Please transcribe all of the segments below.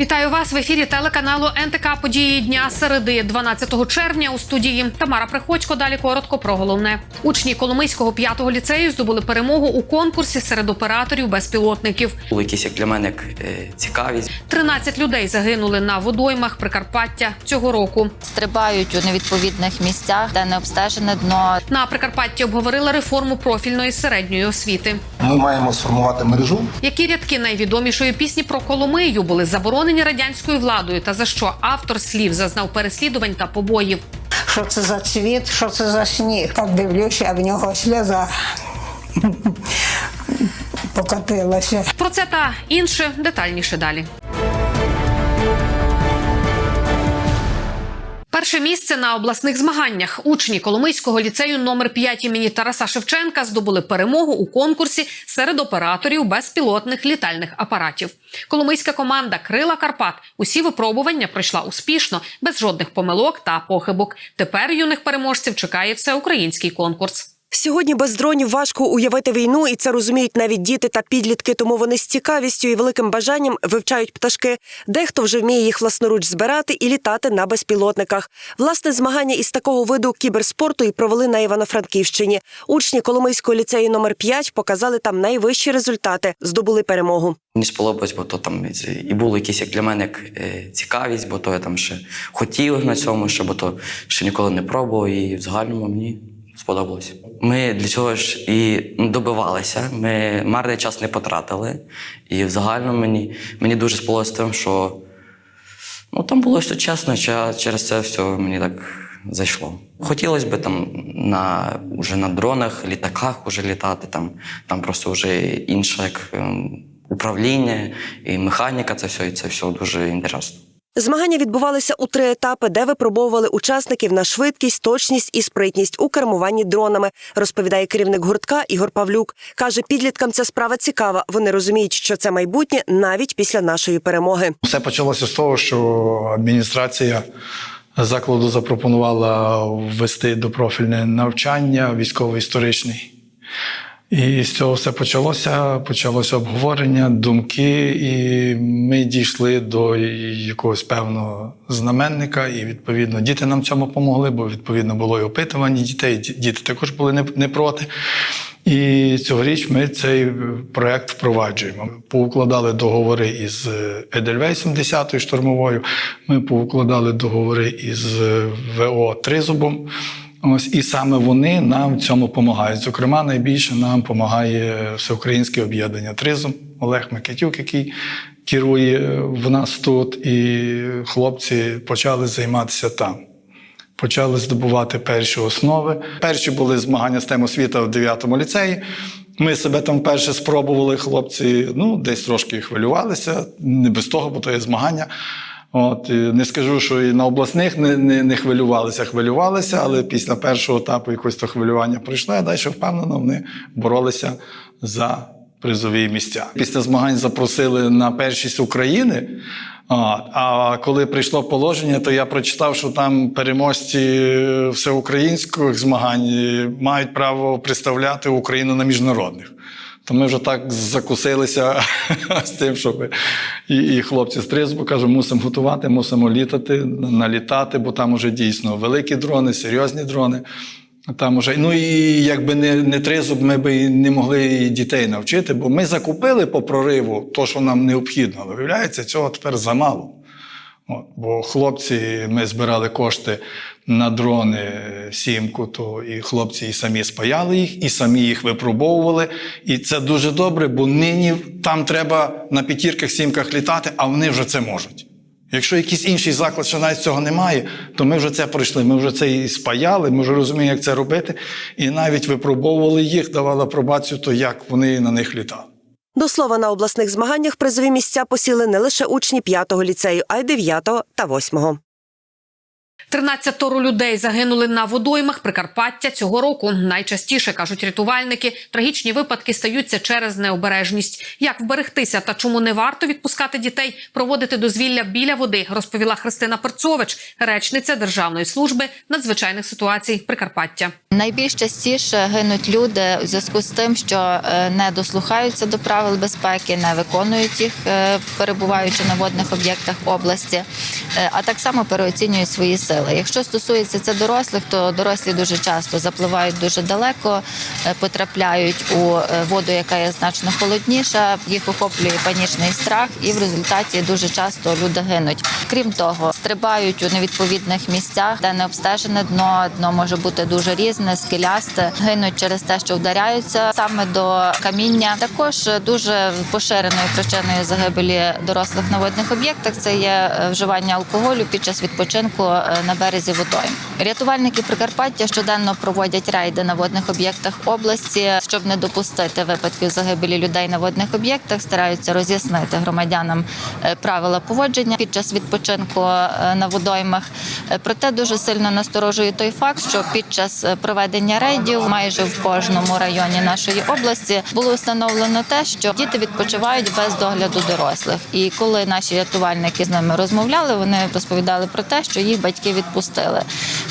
Вітаю вас в ефірі телеканалу НТК Події дня середи 12 червня у студії Тамара Приходько. Далі коротко про головне. Учні Коломийського п'ятого ліцею здобули перемогу у конкурсі серед операторів безпілотників. Були якісь як для мене як, е, цікавість. 13 людей загинули на водоймах Прикарпаття цього року. стрибають у невідповідних місцях, де не обстежене дно. На Прикарпатті обговорили реформу профільної середньої освіти. Ми маємо сформувати мережу. Які рядки найвідомішої пісні про Коломию були заборонені радянською владою, та за що автор слів зазнав переслідувань та побоїв. Що це за цвіт, що це за сніг. Так дивлюся, а в нього сльоза покотилася. Про це та інше детальніше далі. Перше місце на обласних змаганнях. Учні Коломийського ліцею номер 5 імені Тараса Шевченка здобули перемогу у конкурсі серед операторів безпілотних літальних апаратів. Коломийська команда Крила Карпат усі випробування пройшла успішно, без жодних помилок та похибок. Тепер юних переможців чекає всеукраїнський конкурс. Сьогодні без дронів важко уявити війну, і це розуміють навіть діти та підлітки. Тому вони з цікавістю і великим бажанням вивчають пташки. Дехто вже вміє їх власноруч збирати і літати на безпілотниках. Власне змагання із такого виду кіберспорту і провели на Івано-Франківщині. Учні Коломийського ліцею номер 5 показали там найвищі результати, здобули перемогу. Мені сподобалось, бо то там і було якісь як для мене як, е, цікавість, бо то я там ще хотів на цьому, ще, бо то ще ніколи не пробував, і в загальному мені сподобалось. Ми для цього ж і добивалися, ми марний час не потратили. І в загальному мені, мені дуже сподобалось тим, що ну, там було все чесно, через це все мені так зайшло. Хотілося б там на, уже на дронах, літаках уже літати, там, там просто вже інше як, ем, управління і механіка, це все, і це все дуже інтересно. Змагання відбувалися у три етапи, де випробовували учасників на швидкість, точність і спритність у кермуванні дронами, розповідає керівник гуртка Ігор Павлюк. Каже, підліткам ця справа цікава. Вони розуміють, що це майбутнє навіть після нашої перемоги. Все почалося з того, що адміністрація закладу запропонувала ввести допрофільне навчання військово-історичний. І з цього все почалося. Почалося обговорення, думки, і ми дійшли до якогось певного знаменника. І відповідно діти нам цьому допомогли, бо відповідно було і опитування дітей. Діти також були не, не проти. І цьогоріч ми цей проект впроваджуємо. Поукладали договори із Едельвейсом 10-ю штурмовою. Ми поукладали договори із ВО Тризубом. Ось і саме вони нам в цьому допомагають. Зокрема, найбільше нам допомагає всеукраїнське об'єднання Тризум Олег Микитюк, який керує в нас тут, і хлопці почали займатися там. Почали здобувати перші основи. Перші були змагання з тем освіта в 9 ліцеї. Ми себе там вперше спробували, хлопці ну, десь трошки хвилювалися, не без того, бо то є змагання. От, не скажу, що і на обласних не, не, не хвилювалися, хвилювалися, але після першого етапу якось то хвилювання пройшло, а далі впевнено вони боролися за призові місця. Після змагань запросили на першість України. А, коли прийшло положення, то я прочитав, що там переможці всеукраїнських змагань е, мають право представляти Україну на міжнародних. То ми вже так закусилися з тим, щоб і, і хлопці з Тризбу кажуть, мусимо готувати, мусимо літати, налітати, бо там уже дійсно великі дрони, серйозні дрони. Там уже, ну і якби не, не тризуб, ми і не могли і дітей навчити, бо ми закупили по прориву то, що нам необхідно. Виявляється, цього тепер замало. От, бо хлопці, ми збирали кошти на дрони сімку, то і хлопці і самі спаяли їх, і самі їх випробовували. І це дуже добре, бо нині там треба на п'ятірках, сімках літати, а вони вже це можуть. Якщо якийсь інший заклад ще навіть цього немає, то ми вже це пройшли. Ми вже це і спаяли, ми вже розуміємо, як це робити, і навіть випробовували їх, давали апробацію, то як вони на них літали. До слова, на обласних змаганнях призові місця посіли не лише учні 5-го ліцею, а й 9-го та 8-го. 13 людей загинули на водоймах Прикарпаття цього року. Найчастіше кажуть рятувальники, трагічні випадки стаються через необережність. Як вберегтися та чому не варто відпускати дітей проводити дозвілля біля води, розповіла Христина Перцович, речниця Державної служби надзвичайних ситуацій Прикарпаття. Найбільш частіше гинуть люди у зв'язку з тим, що е, не дослухаються до правил безпеки, не виконують їх, е, перебуваючи на водних об'єктах області, е, а так само переоцінюють свої сили. Якщо стосується це дорослих, то дорослі дуже часто запливають дуже далеко, е, потрапляють у е, воду, яка є значно холодніша. Їх охоплює панічний страх, і в результаті дуже часто люди гинуть. Крім того, стрибають у невідповідних місцях, де не обстежене дно. Дно може бути дуже різне, скелясте, гинуть через те, що вдаряються саме до каміння. Також дуже поширеною причиною загибелі дорослих на водних об'єктах це є е, вживання алкоголю під час відпочинку на березі водойм. Рятувальники Прикарпаття щоденно проводять рейди на водних об'єктах області, щоб не допустити випадків загибелі людей на водних об'єктах. Стараються роз'яснити громадянам е, правила поводження під час відпочинку е, на водоймах. Е, Проте дуже сильно насторожує той факт, що під час проведення рейдів майже в кожному районі нашої області було встановлено те, що діти відпочивають без догляду дорослих. І коли наші рятувальники з ними розмовляли, вони розповідали про те, що їх батьки відпустили.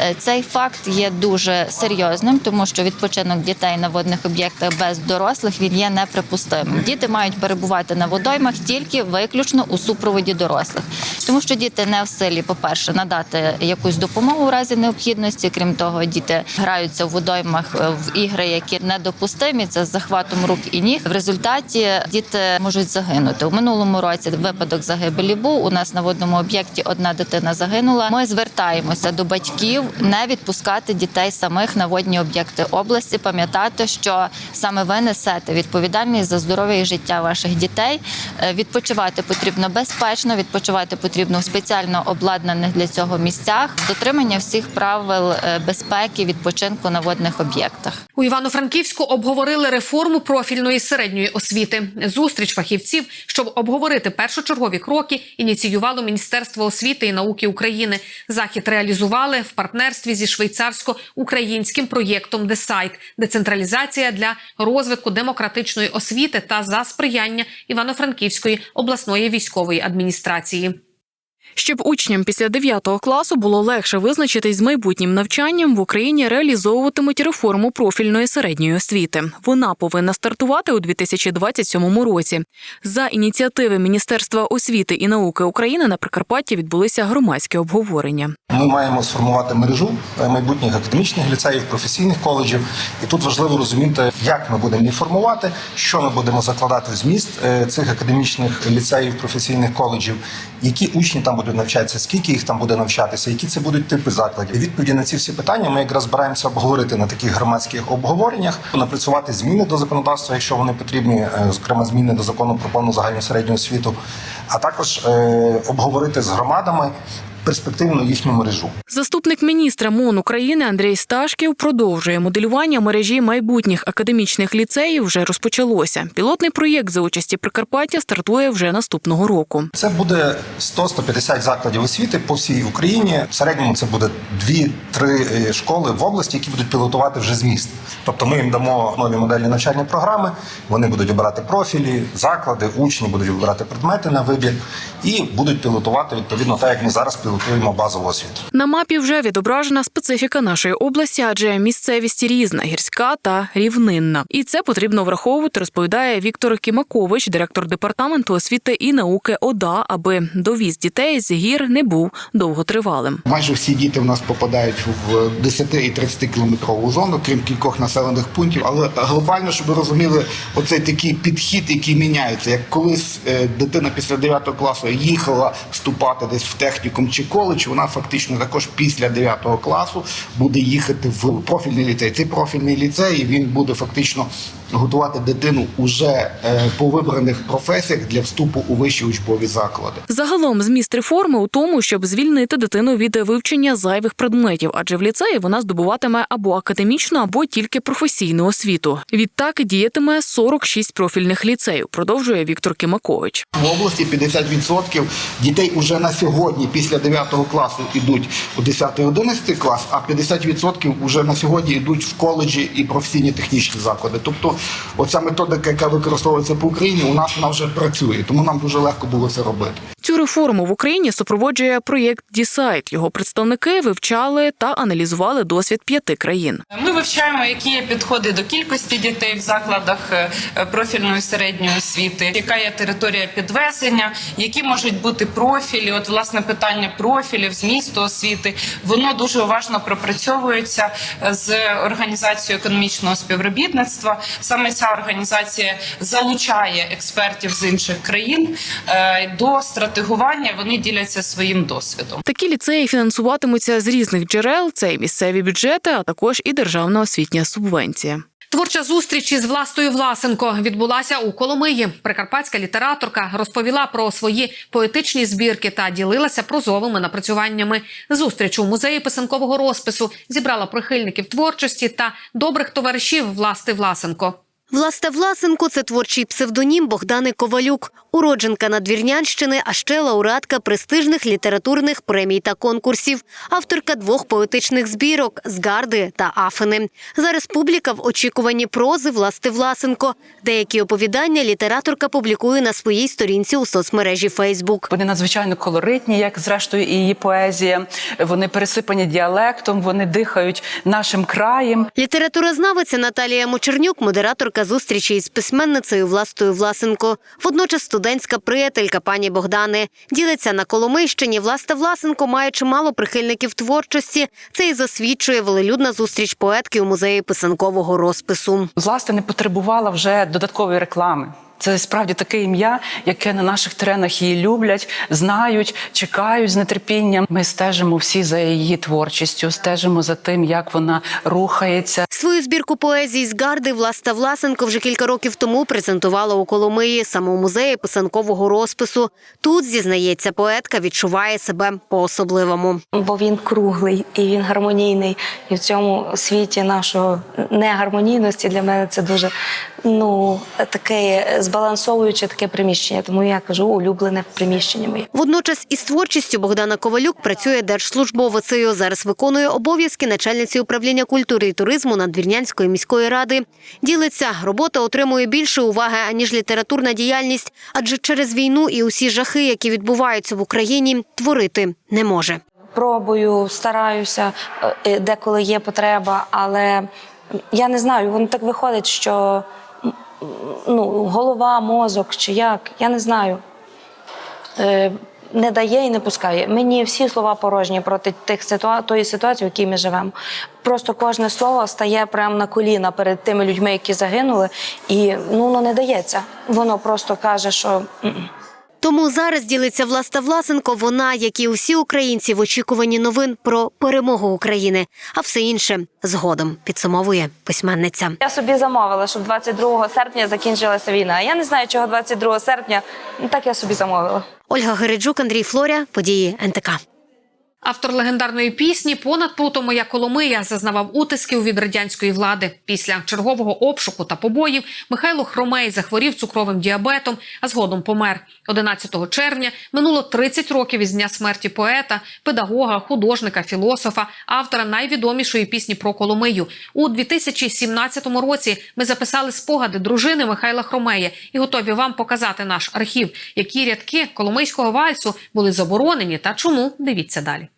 Е, Цей факт є дуже серйозним, тому що відпочинок дітей на водних об'єктах без дорослих він є неприпустимим. Діти мають перебувати на водоймах тільки виключно у супроводі дорослих, тому що діти не в силі, по-перше, надати якусь допомогу у разі необхідності. Крім того, діти граються в водоймах е, в ігри, які недопустимі. Це з захватом рук і ніг. В результаті діти можуть загинути. У минулому році випадок загибелі був. У нас на водному об'єкті одна дитина загинула. Ми звертаємося до батьків не відпускати дітей самих на водні об'єкти області. Пам'ятати, що саме ви несете відповідальність за здоров'я і життя ваших дітей. Е, Відпочивати потрібно безпечно, відпочивати потрібно в спеціально обладнаних для цього місцях дотримання всіх правил е, безпеки відпочинку на водних об'єктах. У Івано-Франківську обговорили реформу профільної середньої освіти. Зустріч фахівців, щоб обговорити першочергові кроки, ініціювало Міністерство освіти і науки України. Захід реалізували в партнерстві зі швейцарсько-українським проєктом «Десайт» – децентралізація для розвитку демократичної освіти та за сприяння Івано-Франківської обласної військової адміністрації. Щоб учням після 9 класу було легше визначитись з майбутнім навчанням, в Україні реалізовуватимуть реформу профільної середньої освіти. Вона повинна стартувати у 2027 році. За ініціативи Міністерства освіти і науки України на Прикарпатті відбулися громадські обговорення. Ми маємо сформувати мережу майбутніх академічних ліцеїв, професійних коледжів. І тут важливо розуміти, як ми будемо їх формувати, що ми будемо закладати в зміст е, цих академічних ліцеїв, професійних коледжів, які учні там будуть навчатися, скільки їх там буде навчатися, які це будуть типи закладів. І Відповіді на ці всі питання ми якраз збираємося обговорити на таких громадських обговореннях, напрацювати зміни до законодавства, якщо вони потрібні, е, зокрема зміни до закону про повну загальну середню освіту, а також е, обговорити з громадами перспективну їхню мережу. Заступник міністра МОН України Андрій Сташків продовжує моделювання мережі майбутніх академічних ліцеїв. Вже розпочалося. Пілотний проєкт за участі Прикарпаття стартує вже наступного року. Це буде 100-150 закладів освіти по всій Україні. В середньому це буде 2-3 е, школи в області, які будуть пілотувати вже зміст. Тобто ми їм дамо нові модельні навчальні програми. Вони будуть обирати профілі, заклади, учні будуть обирати предмети на вибір і будуть пілотувати відповідно так, як ми зараз пілотуємо базову освіту. На мапі вже відображена специфіка нашої області, адже місцевість різна, гірська та рівнинна. І це потрібно враховувати, розповідає Віктор Кімакович, директор департаменту освіти і науки ОДА, аби довіз дітей з гір не був довготривалим. Майже всі діти в нас попадають в 10 і 30 кілометрову зону, крім кількох населених пунктів. Але глобально, щоб ви розуміли, оцей такий підхід, який міняється. Як колись е, дитина після 9 класу їхала вступати десь в технікум чи коледж, вона фактично також після 9 класу буде їхати в профільний ліцей. Цей профільний ліцей він буде фактично готувати дитину уже е, по вибраних професіях для вступу у вищі учбові заклади. Загалом зміст реформи у тому, щоб звільнити дитину від вивчення зайвих предметів, адже в ліцеї вона здобуватиме або академічну, або тільки професійну освіту. Відтак діятиме 46 профільних ліцеїв, продовжує Віктор Кимакович. В області 50% дітей уже на сьогодні після 9 класу йдуть у 10-11 клас, а 50% вже на сьогодні йдуть в коледжі і професійні технічні заклади. Тобто, оця методика, яка використовується по Україні, у нас вона вже працює, тому нам дуже легко було це робити. Цю реформу в Україні супроводжує проєкт Дісайт. Його представники вивчали та аналізували досвід п'яти країн. Ми вивчаємо, які є підходи до кількості дітей в закладах е, профільної середньої освіти, яка є територія підвезення, які можуть бути профілі. От власне питання профілів, змісту освіти, воно дуже уважно пропрацьовується е, з організацією економічного співробітництва. Саме ця організація залучає експертів з інших країн е, до стратегування. Вони діляться своїм досвідом. Такі ліцеї фінансуватимуться з різних джерел: це і місцеві бюджети, а також і державна освітня субвенція. Творча зустріч із Властою Власенко відбулася у Коломиї. Прикарпатська літераторка розповіла про свої поетичні збірки та ділилася прозовими напрацюваннями. Зустріч у музеї писанкового розпису зібрала прихильників творчості та добрих товаришів Власти Власенко. Власта Власенко це творчий псевдонім Богдани Ковалюк, уродженка Надвірнянщини, а ще лауреатка престижних літературних премій та конкурсів, авторка двох поетичних збірок Згарди та Афини. Зараз публіка в очікуванні прози Власти Власенко. Деякі оповідання літераторка публікує на своїй сторінці у соцмережі Фейсбук. Вони надзвичайно колоритні, як зрештою і її поезія. Вони пересипані діалектом, вони дихають нашим краєм. Літературознавиця Наталія Мочернюк, модераторка зустрічі із письменницею Властою Власенко, водночас студентська приятелька пані Богдани. Ділиться на Коломийщині. Власта Власенко має чимало прихильників творчості. Це і засвідчує велелюдна зустріч поетки у музеї писанкового розпису. Власне, не потребувала вже додаткової реклами. Це справді таке ім'я, яке на наших теренах її люблять, знають, чекають з нетерпінням. Ми стежимо всі за її творчістю, стежимо за тим, як вона рухається. Свою збірку поезії з Гарди Власта Власенко вже кілька років тому презентувала у Коломиї, саме у музеї писанкового розпису. Тут зізнається, поетка відчуває себе по-особливому. бо він круглий і він гармонійний. І в цьому світі нашого негармонійності для мене це дуже ну таке збалансовуюче таке приміщення. Тому я кажу улюблене приміщення моє. Водночас із творчістю Богдана Ковалюк працює держслужбовицею. Зараз виконує обов'язки начальниці управління культури і туризму Надвірнянської міської ради. Ділиться, робота отримує більше уваги аніж літературна діяльність, адже через війну і усі жахи, які відбуваються в Україні, творити не може. Пробую, стараюся, е, деколи є потреба, але я не знаю, воно так виходить, що ну, голова, мозок чи як, я не знаю. Не дає і не пускає. Мені всі слова порожні проти тих ситуа... тої ситуації, в якій ми живемо. Просто кожне слово стає прямо на коліна перед тими людьми, які загинули, і ну воно не дається. Воно просто каже, що. Тому зараз ділиться Власта Власенко. Вона, як і усі українці, в очікуванні новин про перемогу України, а все інше згодом підсумовує письменниця. Я собі замовила, щоб 22 серпня закінчилася війна. Я не знаю, чого 22 серпня. Ну так я собі замовила. Ольга Гереджук, Андрій Флоря, події НТК. Автор легендарної пісні Понад Пруто моя Коломия зазнавав утисків від радянської влади. Після чергового обшуку та побоїв Михайло Хромей захворів цукровим діабетом, а згодом помер. 11 червня минуло 30 років із дня смерті поета, педагога, художника, філософа, автора найвідомішої пісні про Коломию. У 2017 році ми записали спогади дружини Михайла Хромея і готові вам показати наш архів, які рядки коломийського вальсу були заборонені та чому. Дивіться далі.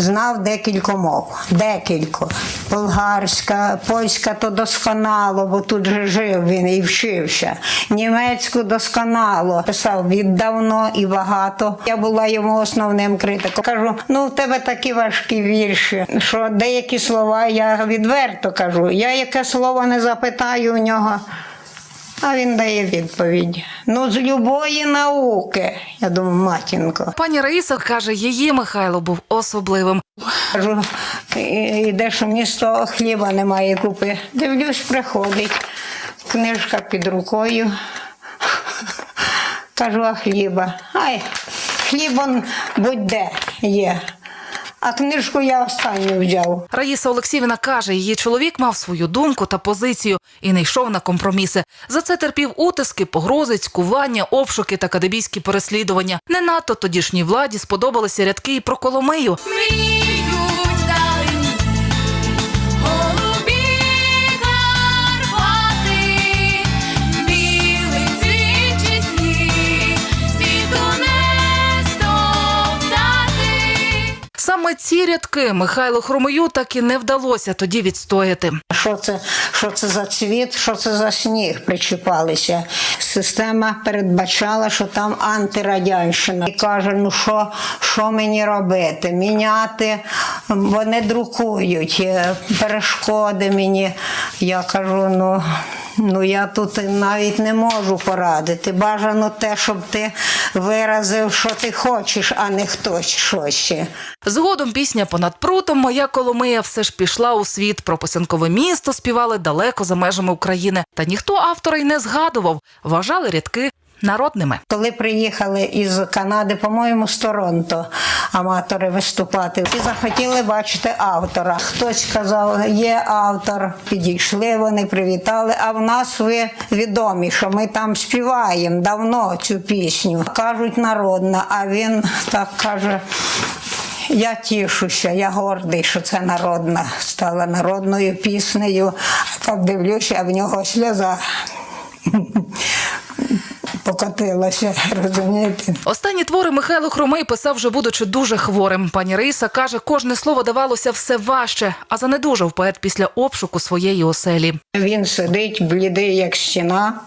Знав декілька мов. Декілька. Болгарська, польська то досконало, бо тут же жив він і вчився. Німецьку досконало. Писав віддавно і багато. Я була йому основним критиком. Кажу, ну в тебе такі важкі вірші, що деякі слова я відверто кажу. Я яке слово не запитаю у нього. А він дає відповідь. Ну, з любої науки. Я думаю, матінко. Пані Раїса каже, її Михайло був особливим. Кажу, «І- йдеш у місто, хліба немає купи. Дивлюсь, приходить. Книжка під рукою. Кажу, а хліба. Ай, хлібом будь-де є. А книжку я останню взяв. Раїса Олексіївна каже, її чоловік мав свою думку та позицію і не йшов на компроміси. За це терпів утиски, погрози, цькування, обшуки та кадебійські переслідування. Не надто тодішній владі сподобалися рядки і про Коломию. Саме ці рядки Михайлу Хромою так і не вдалося тоді відстояти. Що це, що це за цвіт, що це за сніг причіпалися. Система передбачала, що там антирадянщина. І каже, ну що, що мені робити? Міняти, вони друкують, е, перешкоди мені. Я кажу, ну. Ну я тут навіть не можу порадити. Бажано те, щоб ти виразив, що ти хочеш, а не хтось щось ще. Згодом пісня понад прутом Моя Коломия все ж пішла у світ. Про писанкове місто співали далеко за межами України. Та ніхто автора й не згадував. Вважали рядки народними. Коли приїхали із Канади, по-моєму, з Торонто аматори виступати, і захотіли бачити автора. Хтось сказав, є автор. Підійшли, вони привітали. А в нас ви відомі, що ми там співаємо давно цю пісню. Кажуть, народна, а він так каже. Я тішуся, я гордий, що це народна стала народною піснею. Так дивлюся, а в нього сльоза покотилася, розумієте? Останні твори Михайло Хромий писав, вже будучи дуже хворим. Пані Раїса каже, кожне слово давалося все важче, а занедужав поет після обшуку своєї оселі. Він сидить блідий, як стіна,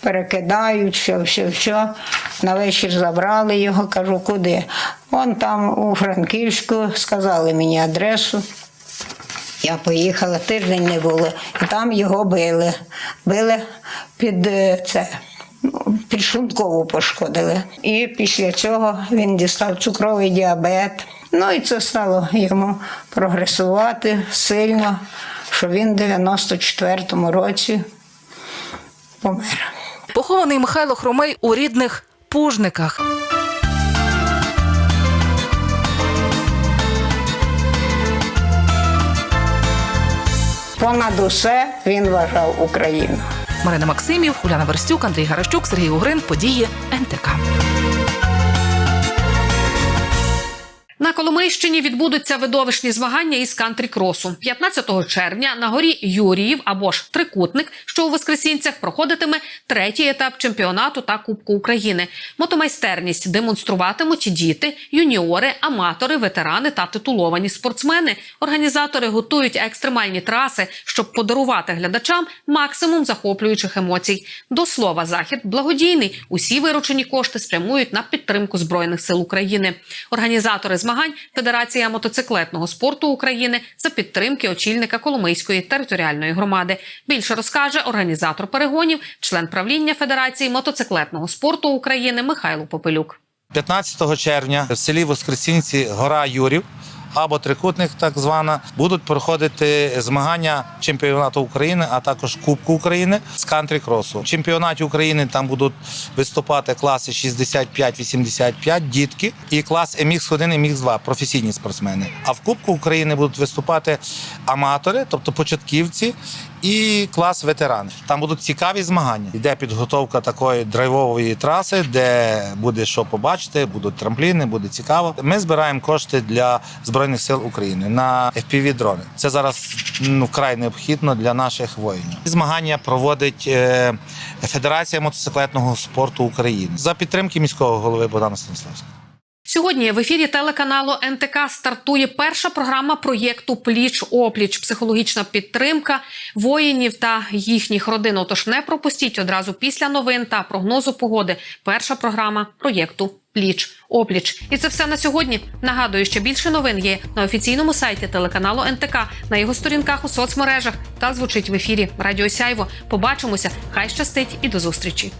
перекидають, що, що, що. На вечір забрали його, кажу, куди? Вон там у Франківську сказали мені адресу. Я поїхала, тиждень не було, і там його били. Били під е, це. Підшлункову пошкодили. І після цього він дістав цукровий діабет. Ну і це стало йому прогресувати сильно, що він в 94-му році помер. Похований Михайло Хромий у рідних пужниках. Понад усе він вважав Україну. Марина Максимів, Уляна Верстюк, Андрій Гаращук, Сергій Угрин. Події НТК. На Коломийщині відбудуться видовищні змагання із кантрі-кросу. 15 червня на горі Юріїв або ж Трикутник, що у Воскресінцях проходитиме третій етап чемпіонату та Кубку України. Мотомайстерність демонструватимуть діти, юніори, аматори, ветерани та титуловані спортсмени. Організатори готують екстремальні траси, щоб подарувати глядачам максимум захоплюючих емоцій. До слова, захід благодійний. Усі виручені кошти спрямують на підтримку збройних сил України. Організатори змагань Федерація мотоциклетного спорту України за підтримки очільника Коломийської територіальної громади. Більше розкаже організатор перегонів, член правління Федерації мотоциклетного спорту України Михайло Попелюк. 15 червня в селі Воскресінці гора Юрів або Трикутник, так звана, будуть проходити змагання чемпіонату України, а також Кубку України з кантрі-кросу. В чемпіонаті України там будуть виступати класи 65-85 дітки і клас мх 1 МХ-2, професійні спортсмени. А в Кубку України будуть виступати аматори, тобто початківці. І клас ветерани. Там будуть цікаві змагання. Йде підготовка такої драйвової траси, де буде що побачити, будуть трампліни, буде цікаво. Ми збираємо кошти для збройних сил України на fpv дрони. Це зараз ну вкрай необхідно для наших воїнів. Змагання проводить е, Федерація мотоциклетного спорту України за підтримки міського голови Богдана Станіславського. Сьогодні в ефірі телеканалу НТК стартує перша програма проєкту Пліч опліч психологічна підтримка воїнів та їхніх родин. Отож не пропустіть одразу після новин та прогнозу погоди. Перша програма проєкту Пліч опліч. І це все на сьогодні. Нагадую, що більше новин є на офіційному сайті телеканалу НТК, на його сторінках у соцмережах та звучить в ефірі Радіо Сяйво. Побачимося. Хай щастить і до зустрічі.